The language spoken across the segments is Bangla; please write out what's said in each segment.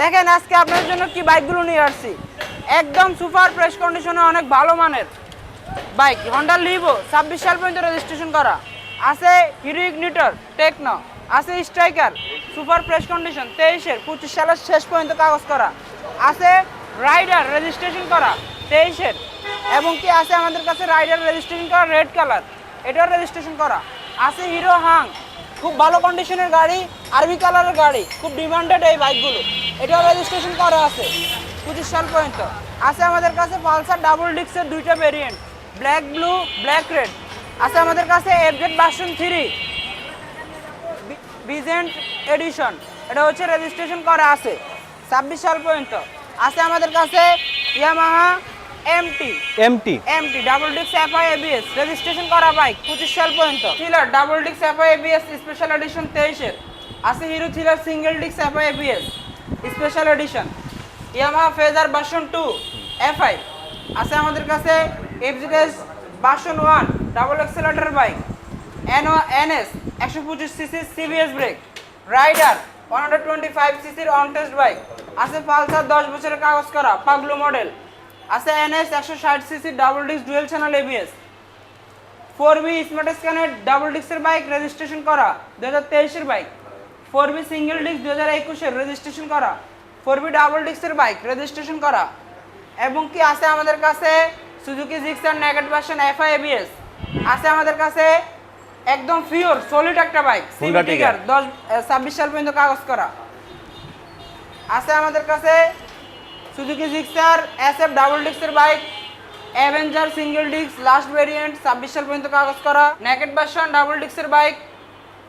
দেখেন আজকে আপনার জন্য কি বাইকগুলো নিয়ে আসছি। একদম সুপার ফ্রেশ কন্ডিশনে অনেক ভালো মানের। বাইক হন্ডা লিভো ছাব্বিশ সাল পর্যন্ত রেজিস্ট্রেশন করা। আছে হিরো ইগনিটর টেকনো আছে স্ট্রাইকার সুপার ফ্রেশ কন্ডিশন, তেইশের, পঁচিশ সালের শেষ পর্যন্ত কাগজ করা। আছে রাইডার রেজিস্ট্রেশন করা, তেইশের। এবং কি আছে আমাদের কাছে রাইডার রেজিস্ট্রেশন করা রেড কালার এটাও রেজিস্ট্রেশন করা। আছে হিরো হাং খুব ভালো কন্ডিশনের গাড়ি আরবি কালারের গাড়ি, খুব ডিমান্ডেড এই বাইকগুলো এটাও রেজিস্ট্রেশন করা আছে, পঁচিশ সাল পর্যন্ত। আছে আমাদের কাছে পালসার ডাবল ডিক্সের দুইটা variant black blue black red আছে আমাদের কাছে এফজেড ভার্সন থ্রি বিজেন্ট এডিশন এটা হচ্ছে রেজিস্ট্রেশন করা আছে, ছাব্বিশ সাল পর্যন্ত। আছে আমাদের কাছে Yamaha MT MT MT double ডিক্স এফআই এবিএস রেজিস্ট্রেশন করা বাইক পঁচিশ সাল পর্যন্ত। থ্রিলার ডাবল ডিক্স এফআই এবিএস স্পেশাল এডিশন তেইশের আছে হিরো থ্রিলার সিঙ্গেল ডিক্স FI ABS special edition Yamaha Fazer version two FI আছে আমাদের কাছে FZS version one double accelerator bike N NS একশো পঁচিশ CC CBS brake Raider one hundred twenty five সিসির অন টেস্ট বাইক আছে পালসার দশ বছরের কাগজ করা পাগলু মডেল আছে এনএস একশো ষাট CC double disc dual channel ABS four V smart স্ক্যানের double ডিস্কের বাইক রেজিস্ট্রেশন করা দু হাজার তেইশের bike four V single disc দু হাজার একুশের রেজিস্ট্রেশন করা। ফোর বি ডাবল ডিস্কের বাইক রেজিস্ট্রেশন করা। এবং কি আছে আমাদের কাছে? Suzuki Gixxer naked version FI ABS আছে আমাদের কাছে একদম ফিওর সলিড একটা বাইক Tiger। দশ ছাব্বিশ সাল পর্যন্ত কাগজ করা। আছে আমাদের কাছে Suzuki Gixxer S F double ডিস্কের bike Avenger single disc last variant ছাব্বিশ সাল পর্যন্ত কাগজ করা। নেকেট ভার্সন ডাবল ডিস্কের বাইক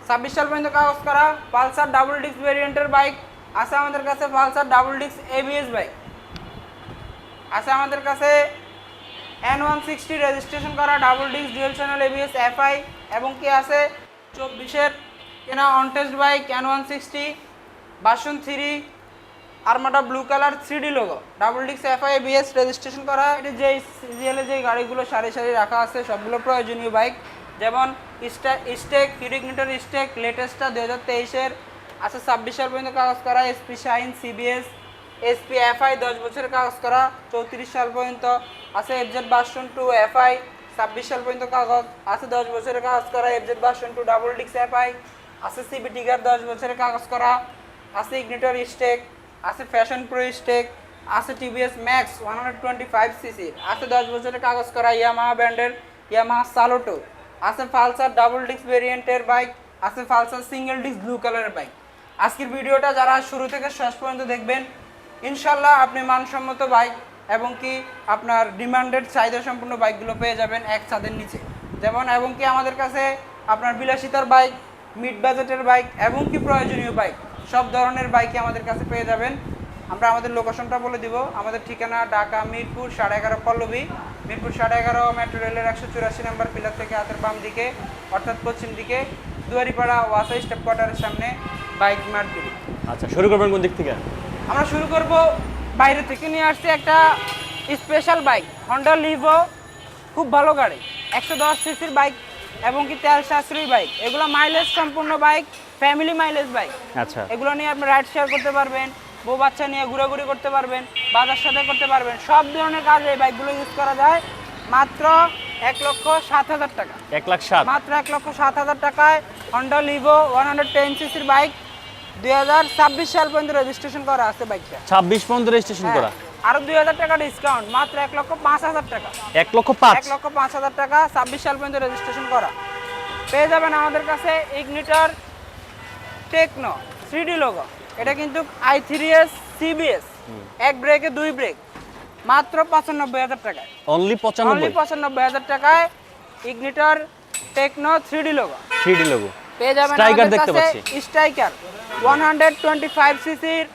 ছাব্বিশ সাল পর্যন্ত কাগজ করা। পালসার ডাবল ডিস্ক ভেরিয়েন্টের বাইক আছে আমাদের কাছে Pulsar double disc ABS bike আছে আমাদের কাছে এন ওয়ান সিক্সটি রেজিস্ট্রেশন করা double disc dual channel ABS FI এবং কি আছে? চব্বিশের কেনা on test bike N one sixty version three আরমাটা blue colour three D logo double ডিক্স এফআই বিএস রেজিস্ট্রেশন করা এটা যে সিরিয়ালে যে গাড়িগুলো সারি সারি রাখা আছে, সবগুলো প্রয়োজনীয় বাইক যেমন স্টা স্টেক হিরিগনিটর স্টেক লেটেস্টটা দু হাজার তেইশের। আছে ছাব্বিশ সাল পর্যন্ত কাগজ করা SP Shine CBS SP FI দশ বছরের কাগজ করা চৌত্রিশ সাল পর্যন্ত। আছে এফজেড বাসন টু এফআই ছাব্বিশ সাল পর্যন্ত কাগজ। আছে দশ বছরের কাগজ করা এফজেড বাসন টু ডাবল ডিক্স এফআই আছে সিবি টিগার দশ বছরের কাগজ করা। আছে ইগনিটর স্টেক আছে ফ্যাশন প্রো স্টেক আছে TVS Max one hundred twenty five CC আছে দশ বছরের কাগজ করা ইয়ামাহা ব্র্যান্ডের ইয়ামাহা সালোটো আছে ফালসার ডাবল ডিস্ক ভেরিয়েন্টের বাইক আছে ফালসার সিঙ্গেল ডিস্ক ব্লু কালারের বাইক আজকের ভিডিওটা যারা শুরু থেকে শেষ পর্যন্ত দেখবেন, ইনশাল্লাহ আপনি মানসম্মত বাইক এবং কি আপনার ডিমান্ডেড চাহিদা সম্পূর্ণ বাইকগুলো পেয়ে যাবেন এক ছাদের নিচে। যেমন এবং কি আমাদের কাছে আপনার বিলাসিতার বাইক মিড বাজেটের বাইক এবং কি প্রয়োজনীয় বাইক সব ধরনের বাইকই আমাদের কাছে পেয়ে যাবেন। আমরা আমাদের লোকেশনটা বলে দিব। আমাদের ঠিকানা ঢাকা মিরপুর সাড়ে এগারো পল্লবী। মিরপুর সাড়ে এগারো মেট্রো রেলের একশো চুরাশি নম্বর পিলার থেকে হাতের বাম দিকে অর্থাৎ পশ্চিম দিকে দুয়ারিপাড়া ওয়াসা স্টেপ কোয়ার্টারের সামনে বাইক মার্কেট আচ্ছা শুরু করবেন কোন দিক থেকে? আমরা শুরু করব বাইরে থেকে। নিয়ে আসছি একটা স্পেশাল বাইক হন্ডা লিভো খুব ভালো গাড়ি। একশো দশ সিসির বাইক এবং কি তেল সাশ্রয়ী বাইক এগুলো মাইলেজ সম্পূর্ণ বাইক ফ্যামিলি মাইলেজ বাইক আচ্ছা। এগুলো নিয়ে আপনি রাইড শেয়ার করতে পারবেন বউ বাচ্চা নিয়ে ঘোরাঘুরি করতে পারবেন বাজার সাথে করতে পারবেন। সব ধরনের কাজে এই বাইকগুলো ইউজ করা যায়। মাত্র এক লক্ষ সাত হাজার টাকা। এক লাখ সাত। মাত্র এক লক্ষ সাত হাজার টাকায় Honda Livo one hundred ten সিসির বাইক দুই হাজার ছাব্বিশ সাল পর্যন্ত রেজিস্ট্রেশন করা আছে বাইকটা ছাব্বিশ পর্যন্ত রেজিস্ট্রেশন করা। হ্যাঁ, আরও দুই হাজার টাকা ডিসকাউন্ট মাত্র এক লক্ষ পাঁচ হাজার টাকা। এক লক্ষ পাঁচ? এক লক্ষ পাঁচ হাজার টাকা ছাব্বিশ সাল পর্যন্ত রেজিস্ট্রেশন করা। পেয়ে যাবেন আমাদের কাছে ইগনিটার টেকনো থ্রি লোগো এটা কিন্তু আই থ্রি এস সিবিএস এক ব্রেকে দুই ব্রেক মাত্র পঁচানব্বই হাজার টাকায়। অনলি পঁচানব্বই? পঁচানব্বই হাজার টাকায় Ignitor techno three logo three D logo পেয়ে যাবেন আমাদের দেখতে পাচ্ছি। Striker one hundred twenty five সিসির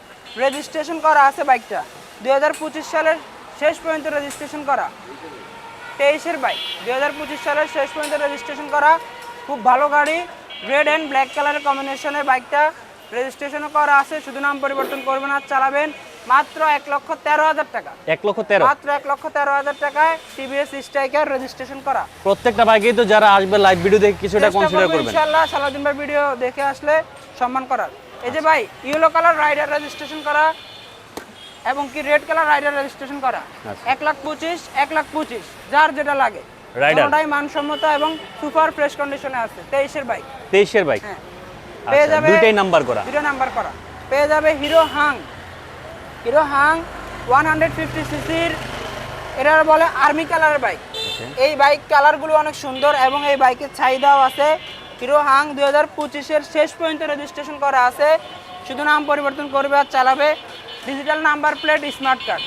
রেজিস্ট্রেশন করা আছে বাইকটা দুই হাজার পঁচিশ সালের শেষ পর্যন্ত রেজিস্ট্রেশন করা। তেইশের বাইক দুই হাজার পঁচিশ সালের শেষ পর্যন্ত রেজিস্ট্রেশন করা। খুব ভালো গাড়ি রেড অ্যান্ড ব্ল্যাক কালারের কম্বিনেশনের বাইকটা রেজিস্ট্রেশনও করা আছে শুধু নাম পরিবর্তন করবেন আর চালাবেন মাত্র এক লক্ষ তেরো হাজার টাকা। এক লক্ষ তেরো? মাত্র এক লক্ষ তেরো হাজার টাকায় টিভিএস স্ট্রাইকার রেজিস্ট্রেশন করা। প্রত্যেকটা বাইকেই তো যারা আসবে লাইভ ভিডিও দেখে কিছুটা কনসিডার করব করবেন। ইনশাআল্লাহ সালাউদ্দিন ভাই ভিডিও দেখে আসলে সম্মান করার। এই যে ভাই ইয়েলো কালার রাইডার রেজিস্ট্রেশন করা এবং কি রেড কালার রাইডার রেজিস্ট্রেশন করা? আচ্ছা। এক লাখ পঁচিশ এক লাখ পঁচিশ যার যেটা লাগে? কোনোটাই মানসম্মত এবং সুপার ফ্রেশ কন্ডিশনে আছে তেইশের বাইক তেইশের বাইক হ্যাঁ। পেয়ে যাবে দুইটাই নাম্বার করা। দুটো নাম্বার করা। পেয়ে যাবে hero Hang hero Hang one hundred fifty সিসির এটা বলে আর্মি কালারের বাইক এই বাইক কালারগুলো অনেক সুন্দর এবং এই বাইকের চাহিদাও আছে। হিরো হাং দুই হাজার পঁচিশের শেষ পর্যন্ত রেজিস্ট্রেশন করা আছে। শুধু নাম পরিবর্তন করবে আর চালাবে। Digital number plate smart card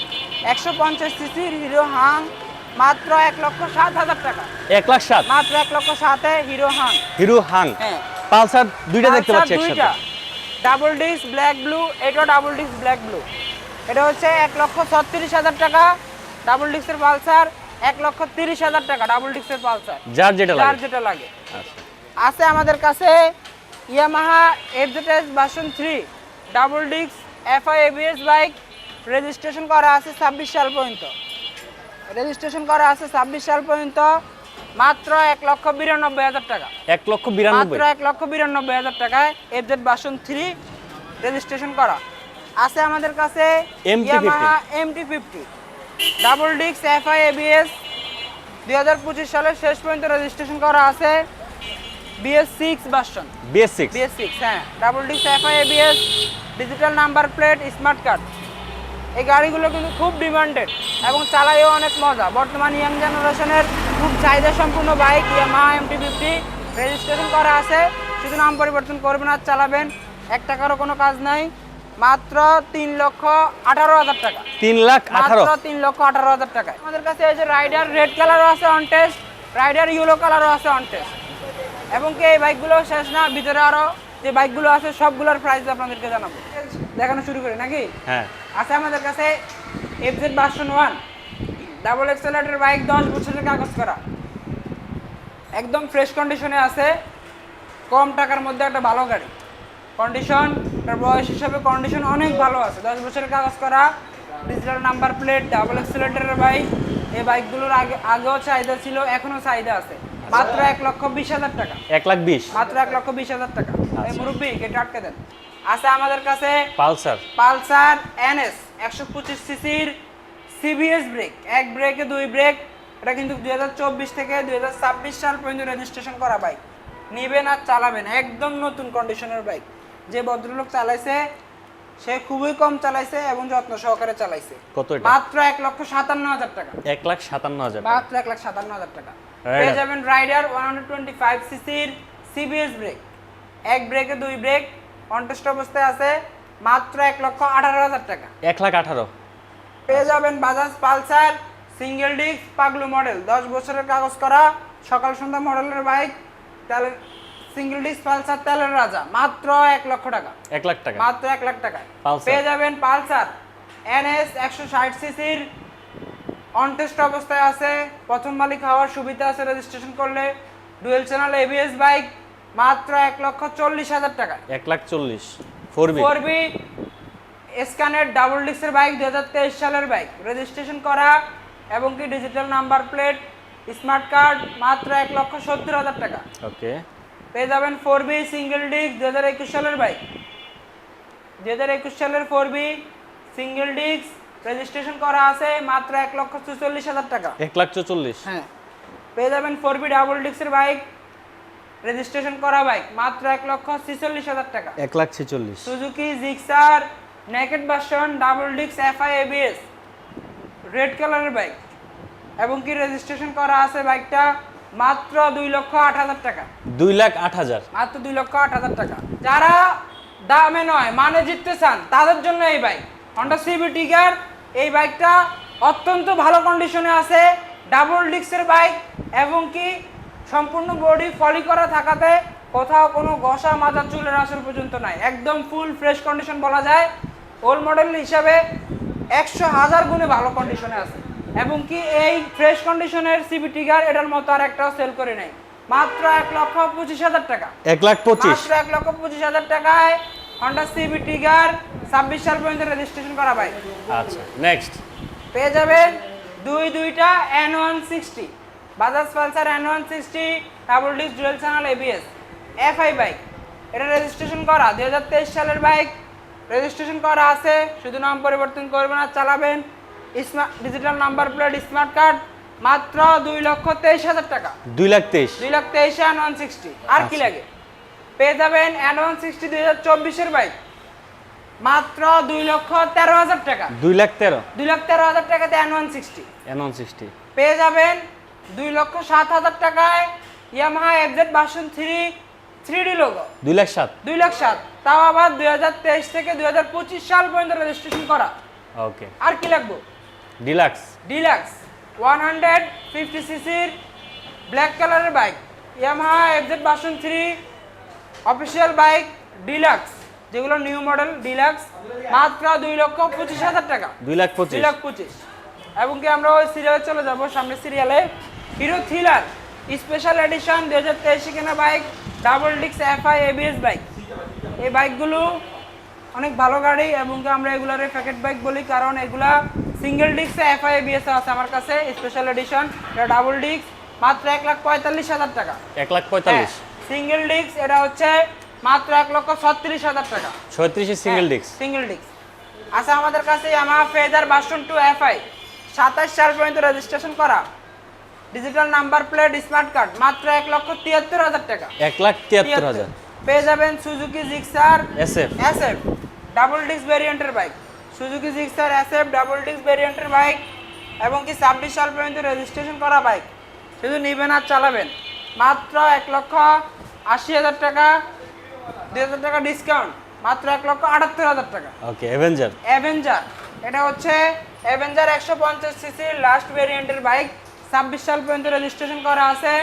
একশো পঞ্চাশ সিসির হিরো হাং মাত্র এক লক্ষ সাত হাজার টাকা। এক লাখ সাত? মাত্র এক লক্ষ সাতে hero Hang hero Hang Pulsar দুইটা দেখতে পাচ্ছি একসাথে। ডাবল ডিস্ক ব্ল্যাক ব্লু এটা ডাবল ডিস্ক ব্ল্যাক ব্লু এটা হচ্ছে এক লক্ষ ছত্রিশ হাজার টাকা। ডাবল ডিস্কের পালসার এক লক্ষ তিরিশ হাজার টাকা ডাবল ডিস্কের পালসার। যার যেটা যার যেটা লাগে। আচ্ছা। আছে আমাদের কাছে Yamaha FZS version three double disc FI ABS bike registration করা আছে ছাব্বিশ সাল পর্যন্ত। রেজিস্ট্রেশন করা আছে ছাব্বিশ সাল পর্যন্ত মাত্র এক লক্ষ বিরানব্বই হাজার টাকা। এক লক্ষ বিরানব্বই। মাত্র এক লক্ষ বিরানব্বই হাজার টাকায় এফজেড বাসন থ্রি রেজিস্ট্রেশন করা। আছে আমাদের কাছে MT-50 এমটি ফিফটি ডাবল ডিক্স এফআই এবিএস দুই হাজার পঁচিশ সালের শেষ পর্যন্ত রেজিস্ট্রেশন করা আছে। BS six version BS six BS six হ্যাঁ। ডাবল ডিক্স FI ABS digital number plate smart card এই গাড়িগুলো কিন্তু খুব ডিমান্ডেড এবং চালাইও অনেক মজা। বর্তমান ইয়াং জেনারেশনের খুব চাহিদা সম্পূর্ণ bike Yamaha MT fifty registration করা আছে। শুধু নাম পরিবর্তন করবেন আর চালাবেন। এক টাকারও কোনো কাজ নাই। মাত্র তিন লক্ষ আঠারো হাজার টাকা। তিন লাখ মাত্র তিন লক্ষ আঠারো হাজার টাকা আমাদের কাছে এই যে রাইডার রেড কালারও আছে অন টেস্ট রাইডার ইয়েলো কালারও আছে অন টেস্ট এবং কি এই বাইকগুলো শেষ না ভিতরে আরও যে বাইকগুলো আছে সবগুলোর প্রাইস আপনাদেরকে জানাব। দেখানো শুরু করি নাকি? হ্যাঁ। আছে আমাদের কাছে FZ version one double accelerator bike দশ বছরের কাগজ করা। একদম ফ্রেশ কন্ডিশনে আছে কম টাকার মধ্যে একটা ভালো গাড়ি। কন্ডিশন তার বয়স হিসাবে কন্ডিশন অনেক ভালো আছে। দশ বছরের কাগজ করা ডিজিটাল নাম্বার প্লেট ডাবল এক্সেলেটারের বাইক এই বাইকগুলোর আগে আগেও চাহিদা ছিল এখনও চাহিদা আছে। মাত্র এক লক্ষ বিশ হাজার টাকা। এক লাখ বিশ। মাত্র এক লক্ষ বিশ হাজার টাকা। এই মুরব্বী এটা আটকে দেন। আছে আমাদের কাছে পালসার। পালসার এনএস একশো পঁচিশ সিসির সিবিএস ব্রেক এক ব্রেকে দুই ব্রেক এটা কিন্তু দুই হাজার চব্বিশ থেকে দুই হাজার ছাব্বিশ সাল পর্যন্ত রেজিস্ট্রেশন করা বাইক নিবেন আর চালাবেন একদম নতুন কন্ডিশনের বাইক যে ভদ্রলোক চালাইছে সে খুবই কম চালাইছে এবং যত্ন সহকারে চালাইছে। কত মাত্র এক লক্ষ সাতান্ন হাজার টাকা। এক লাখ সাতান্ন হাজার। মাত্র এক লাখ সাতান্ন হাজার টাকা। পেয়ে যাবেন Rider one hundred twenty five সিসির সিবিএস ব্রেক এক ব্রেকে দুই ব্রেক কন্টেস্ট অবস্থায় আছে মাত্র এক লক্ষ আঠারো হাজার টাকা। এক লাখ আঠারো। পেয়ে যাবেন বাজাজ পালসার সিঙ্গেল ডিস্ক পাগলু মডেল দশ বছরের কাগজ করা সকাল সন্ধ্যা মডেলের বাইক তেলের সিঙ্গেল ডিস্ক পালসার তেলের রাজা। মাত্র এক লক্ষ টাকা। এক লাখ টাকা। মাত্র এক লাখ টাকা। পেয়ে যাবেন পালসার এনএস একশো ষাট সিসির অনটেস্ট অবস্থায় আছে প্রথম মালিক হওয়ার সুবিধা আছে রেজিস্ট্রেশন করলে। ডুয়েল চ্যানেল এবিএস বাইক মাত্র এক লক্ষ চল্লিশ হাজার টাকা এক লাখ চল্লিশ। ফোর বি ফোর বি স্ক্যানের ডাবল ডিস্কের বাইক দু হাজার তেইশ সালের বাইক রেজিস্ট্রেশন করা এবং কি digital number plate smart card মাত্র এক লক্ষ সত্তর হাজার টাকা। ওকে পেয়ে যাবেন ফোর বি সিঙ্গেল ডিস্ক দু হাজার একুশ সালের বাইক দু হাজার একুশ সালের four B single disc registration করা আছে মাত্র এক লক্ষ চুচল্লিশ হাজার টাকা। এক লাখ চল্লিশ হ্যাঁ। পেয়ে যাবেন ফোর বি ডাবল ডিস্কের বাইক রেজিস্ট্রেশন করা বাইক মাত্র এক লক্ষ ছিচল্লিশ হাজার টাকা। এক লাখ ছেচল্লিশ। Suzuki Gixxer naked version double disc FI ABS red কালারের বাইক এবং কি রেজিস্ট্রেশন করা আছে বাইকটা মাত্র দুই লক্ষ আট হাজার টাকা। দুই লাখ আট হাজার। মাত্র দুই লক্ষ আট হাজার টাকা। যারা দামে নয় মানে জিততে চান তাদের জন্য এই বাইক হন্ডা সিবি টিগার এই বাইকটা অত্যন্ত ভালো কন্ডিশনে আছে ডাবল ডিস্কের বাইক এবং কি সম্পূর্ণ বডি ফলি করা থাকাতে কোথাও কোনো ঘষা মাজা চুলের আসর পর্যন্ত নাই। একদম ফুল ফ্রেশ কন্ডিশন বলা যায়। ওল্ড মডেল হিসাবে একশো হাজার গুণে ভালো কন্ডিশনে আছে। এবং কি এই ফ্রেশ কন্ডিশনের সিবি টিগার এটার মতো আর একটাও সেল করে নেই। মাত্র এক লক্ষ পঁচিশ হাজার টাকা। এক লাখ পঁচিশ। এক লক্ষ পঁচিশ হাজার টাকায় হন্ডা সিবি টিগার ছাব্বিশ সাল পর্যন্ত রেজিস্ট্রেশন করা বাইক আচ্ছা নেক্সট পেয়ে যাবেন দুই দুইটা N one sixty Bajaj Pulsar N one sixty double disc dual channel ABS FI bike এটা রেজিস্ট্রেশন করা। দুই হাজার তেইশ সালের বাইক রেজিস্ট্রেশন করা আছে। শুধু নাম পরিবর্তন করবেন আর চালাবেন। Smart digital number plate smart card মাত্র দুই লক্ষ তেইশ হাজার টাকা। দুই লাখ তেইশ। দুই লাখ তেইশ অ্যান্ড ওয়ান সিক্সটি আর কি আচ্ছা। লাগে? পেয়ে যাবেন ওয়ান সিক্সটি দুই হাজার চব্বিশের বাইক মাত্র দুই লক্ষ তেরো হাজার টাকা। দুই লাখ তেরো। দুই লাখ তেরো হাজার টাকাতে and one sixty N one sixty পেয়ে যাবেন দুই লক্ষ সাত হাজার টাকায় Yamaha FZ version three three D logo দুই লাখ সাত। দুই লাখ সাত। তাও আবার দুই হাজার তেইশ থেকে দুই হাজার পঁচিশ সাল পর্যন্ত রেজিস্ট্রেশন করা। ওকে আর কি লাগবে? Deluxe Deluxe one hundred fifty সিসির ব্ল্যাক কালারের bike Yamaha FZ version three official bike Deluxe যেগুলো নিউ মডেল ডিলাক্স মাত্র দুই লক্ষ পঁচিশ হাজার টাকা। দুই লাখ দুই পঁচিশ লাখ পঁচিশ। এবং কি আমরা ওই সিরিয়ালে চলে যাব সামনের সিরিয়ালে হিরো থ্রিলার স্পেশাল এডিশন দুই হাজার তেইশে কেনা বাইক ডাবল ডিক্স এফআই এবিএস বাইক। এই বাইকগুলো অনেক ভালো গাড়ি এবং কি আমরা এগুলারে প্যাকেট বাইক বলি কারণ এগুলা সিঙ্গেল ডিক্স এফআই এবিএস আছে আমার কাছে স্পেশাল এডিশন এটা ডাবল ডিক্স মাত্র এক লাখ পঁয়তাল্লিশ হাজার টাকা। এক লাখ পঁয়তাল্লিশ। সিঙ্গেল ডিস্ক এটা হচ্ছে মাত্র এক লক্ষ ছত্রিশ হাজার টাকা। ছয়ত্রিশে সিঙ্গেল ডিস্ক সিঙ্গেল ডিস্ক আচ্ছা আমাদের কাছে আমার ফেজার ভার্সন টু এফআই সাতাশ সাল পর্যন্ত রেজিস্ট্রেশন করা। Digital number plate smart card মাত্র এক লক্ষ তিয়াত্তর হাজার টাকা। এক লাখ তিয়াত্তর হাজার। পেয়ে যাবেন Suzuki Gixxer S F SF double disc ভেরিয়েন্টের bike Suzuki Gixxer SF double disc ভেরিয়েন্টের বাইক এবং কি ছাব্বিশ সাল পর্যন্ত রেজিস্ট্রেশন করা বাইক শুধু নেবেন আর চালাবেন। মাত্র এক লক্ষ আশি হাজার টাকা দুই হাজার টাকা ডিসকাউন্ট মাত্র এক লক্ষ আটাত্তর হাজার টাকা। ওকে অ্যাভেঞ্জার অ্যাভেঞ্জার এটা হচ্ছে অ্যাভেঞ্জার একশো পঞ্চাশ সিসি লাস্ট ভেরিয়েন্টের বাইক ছাব্বিশ সাল পর্যন্ত রেজিস্ট্রেশন করা আছে।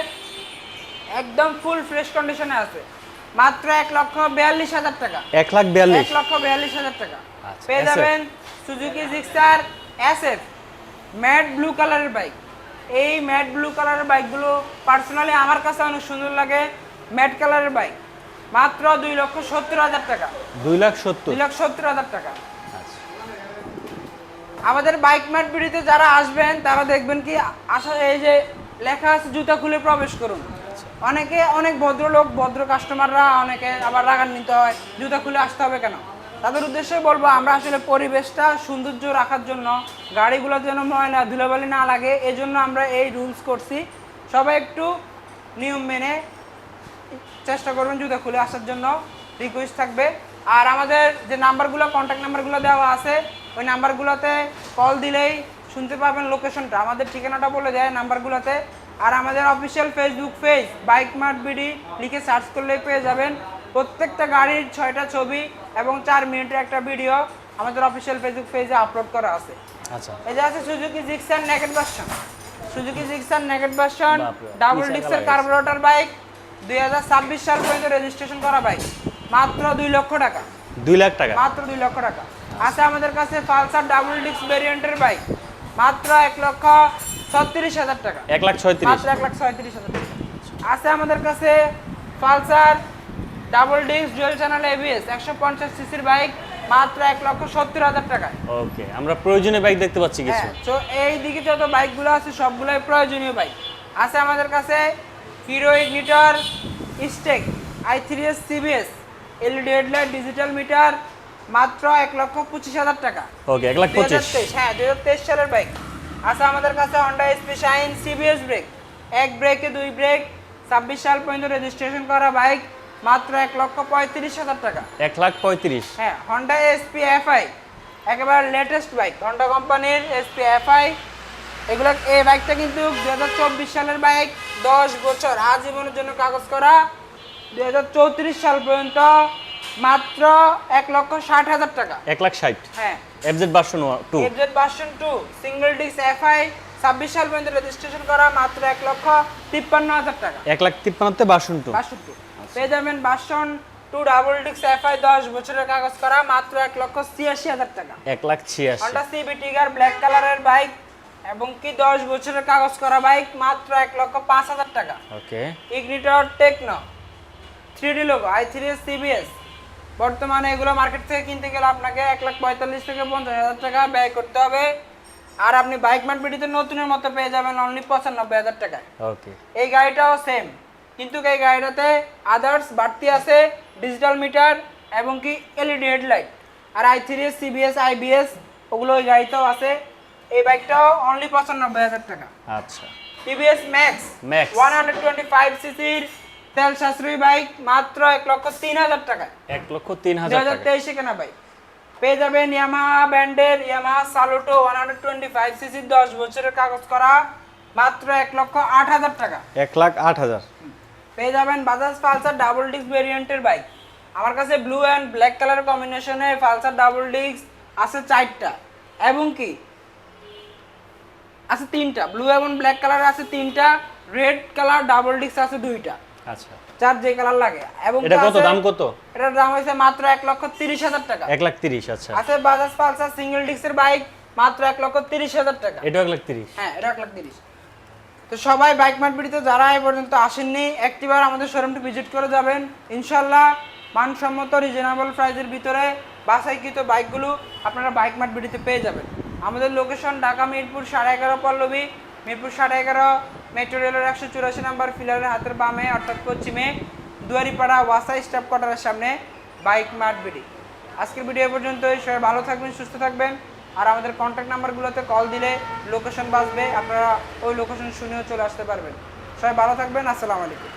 একদম ফুল ফ্রেশ কন্ডিশনে আছে। মাত্র এক লক্ষ বিয়াল্লিশ হাজার টাকা। এক লাখ বিয়াল্লিশ। এক লক্ষ বিয়াল্লিশ হাজার টাকা। আচ্ছা, পেয়ে যাবেন Suzuki Gixxer SF matte blue কালারের বাইক এই ম্যাট ব্লু কালারের বাইকগুলো পার্সোনালি আমার কাছে অনেক সুন্দর লাগে। ম্যাট কালারের বাইক। মাত্র দুই লক্ষ সত্তর হাজার টাকা। দুই লাখ সত্তর? দুই লাখ সত্তর হাজার টাকা। আচ্ছা। আমাদের বাইক ম্যাট বিডিতে যারা আসবেন তারা দেখবেন কি আসা এই যে লেখা আছে জুতা খুলে প্রবেশ করুন। অনেকে অনেক ভদ্রলোক ভদ্র কাস্টমাররা অনেকে আবার রাগান্বিত হয় জুতা খুলে আসতে হবে কেন? তাদের উদ্দেশ্যে বলব, আমরা আসলে পরিবেশটা সৌন্দর্য রাখার জন্য গাড়িগুলো যেন ময়লা ধুলাবালি না লাগে এই জন্য আমরা এই রুলস করছি। সবাই একটু নিয়ম মেনে চেষ্টা করবেন জুতা খুলে আসার জন্য রিকোয়েস্ট থাকবে। আর আমাদের যে নাম্বারগুলো কন্ট্যাক্ট নাম্বারগুলো দেওয়া আছে, ওই নাম্বারগুলোতে কল দিলেই শুনতে পাবেন লোকেশনটা আমাদের ঠিকানাটা বলে দেয় নাম্বারগুলোতে। আর আমাদের official Facebook page bike mart BD লিখে সার্চ করলেই পেয়ে যাবেন। প্রত্যেকটা গাড়ির ছয়টা ছবি এবং চার মিনিটের একটা ভিডিও আমাদের অফিসিয়াল ফেসবুক পেজে আপলোড করা আছে। আচ্ছা। এই যে আছে Suzuki Gixxer naked version Suzuki Gixxer naked version double ডিক্সের carburettor bike দুই হাজার ছাব্বিশ সাল পর্যন্ত রেজিস্ট্রেশন করা বাইক মাত্র দুই লক্ষ টাকা। দুই লাখ টাকা? মাত্র দুই লক্ষ টাকা। আছে আমাদের কাছে পালসার ডাবল ডিক্স ভেরিয়েন্টের বাইক মাত্র এক লক্ষ ছত্রিশ হাজার টাকা। এক লাখ ছয়ত্রিশ। মাত্র এক লাখ ছয়ত্রিশ হাজার টাকা। আছে আমাদের কাছে পালসার ডাবল ডিক্স জুয়েল চ্যানেল এবিএস একশো পঞ্চাশ সিসির বাইক মাত্র এক লক্ষ সত্তর হাজার টাকায়। ওকে আমরা প্রয়োজনীয় বাইক দেখতে পাচ্ছি কিছু। হ্যাঁ তো এই দিকে যত বাইকগুলো আছে সবগুলোই প্রয়োজনীয় বাইক। আছে আমাদের কাছে Hero Ignitor Xtec i three S CBS LED headlight digital meter মাত্র এক লক্ষ পঁচিশ হাজার টাকা। ওকে এক লাখ পঁচিশ। তেইশ হ্যাঁ দুই হাজার তেইশ সালের বাইক। আছে আমাদের কাছে Honda SP Shine CBS brake এক ব্রেকে দুই ব্রেক ছাব্বিশ সাল পর্যন্ত রেজিস্ট্রেশন করা বাইক। মাত্র এক লক্ষ পঁয়ত্রিশ হাজার টাকা। এক লাখ পঁয়ত্রিশ। হ্যাঁ হন্ডা এসপি এফআই একেবারে লেটেস্ট বাইক হন্ডা কোম্পানির এসপি এফআই এগুলো এই বাইকটা কিন্তু দু হাজার চব্বিশ সালের বাইক দশ বছর আজীবনের জন্য কাগজ করা। দু হাজার চৌত্রিশ সাল পর্যন্ত মাত্র এক লক্ষ ষাট হাজার টাকা। এক লাখ ষাট। হ্যাঁ। FZ version two FZ version two single disc FI ছাব্বিশ সাল পর্যন্ত রেজিস্ট্রেশন করা মাত্র এক লক্ষ তিপ্পান্ন হাজার টাকা। এক লাখ তিপ্পান্নতে ভার্সন টু বাষট্টি পেয়ে যাবেন version two double disc FI দশ বছরের কাগজ করা মাত্র এক লক্ষ ছিয়াশি হাজার টাকা। এক লাখ ছিয়াশি। হন্ডা সিবি টিগার ব্ল্যাক কালারের বাইক এবং কি দশ বছরের কাগজ করা বাইক মাত্র এক লক্ষ পাঁচ হাজার টাকা। Okay. Ignitor techno three D logo i three S CBS বর্তমানে এগুলো মার্কেট থেকে কিনতে গেলে আপনাকে এক লাখ পঁয়তাল্লিশ থেকে পঞ্চাশ হাজার টাকা ব্যয় করতে হবে। আর আপনি বাইক মার্কেটিতে নতুনের মতো পেয়ে যাবেন অনলি পঁচানব্বই হাজার টাকায়। ওকে। এই গাড়িটাও সেম কিন্তু এই গাড়িটাতে আদার্স বাড়তি আছে ডিজিটাল মিটার এবং কি LED headlight R i three S CBS IBS ওগুলো ওই গাড়িতেও আছে। এই বাইকটাও অনলি পঁচানব্বই হাজার টাকা। আচ্ছা। TVS Max Max। One hundred twenty five সিসির তেল সাশ্রয়ী বাইক মাত্র এক লক্ষ তিন হাজার টাকা এক লক্ষ তিন দু হাজার হাজার টাকা তেইশে কেনা বাইক পেয়ে যাবেন ইয়ামাহা ব্র্যান্ডের Yamaha Saluto one hundred twenty five সিসির দশ বছরের কাগজ করা মাত্র এক লক্ষ আট হাজার টাকা। এক লাখ আট হাজার। পেয়ে যাবেন বাজাজ পালসার ডাবল ডিস্ক ভেরিয়েন্টের বাইক আমার কাছে ব্লু অ্যান্ড ব্ল্যাক কালার কম্বিনেশনে পালসার ডাবল ডিস্ক আছে চারটা। এবং কি? আছে তিনটা। ব্লু এবং ব্ল্যাক কালার আছে তিনটা। রেড কালার ডাবল ডিস্ক আছে দুইটা। আচ্ছা। যার যে কালার লাগে। এবং এটা কত? দাম কত? এটার দাম হয়েছে মাত্র এক লক্ষ তিরিশ হাজার টাকা। এক লাখ তিরিশ আচ্ছা। আছে বাজাজ পালসার সিঙ্গেল ডিস্কের বাইক মাত্র এক লক্ষ তিরিশ হাজার টাকা। এটা লাখ তিরিশ? হ্যাঁ এটা লাখ তিরিশ। তো সবাই বাইক মার্কেটে যারা এ পর্যন্ত আসেননি, একটিবার আমাদের শোরুমটি ভিজিট করে যাবেন। ইনশাল্লাহ মানসম্মত রিজনেবল প্রাইজের ভিতরে বাসাইকৃত বাইকগুলো আপনারা বাইক মার্কেটিতে পেয়ে যাবেন। আমাদের লোকেশন ঢাকা মিরপুর সাড়ে এগারো পল্লবী, মিরপুর সাড়ে এগারো মেট্রো রেলের একশো চুরাশি নাম্বার ফিলারের হাতের বামে, অর্থাৎ পশ্চিমে, দুয়ারিপাড়া ওয়াসা স্টাফ কোয়ার্টারের সামনে বাইক মার্ট বিডি। আজকের ভিডিও এ পর্যন্তই, সবাই ভালো থাকবেন, সুস্থ থাকবেন। আর আমাদের কন্ট্যাক্ট নাম্বারগুলোতে কল দিলে লোকেশন বাঁচবে আপনারা ওই লোকেশন শুনেও চলে আসতে পারবেন। সবাই ভালো থাকবেন, আসসালামু আলাইকুম।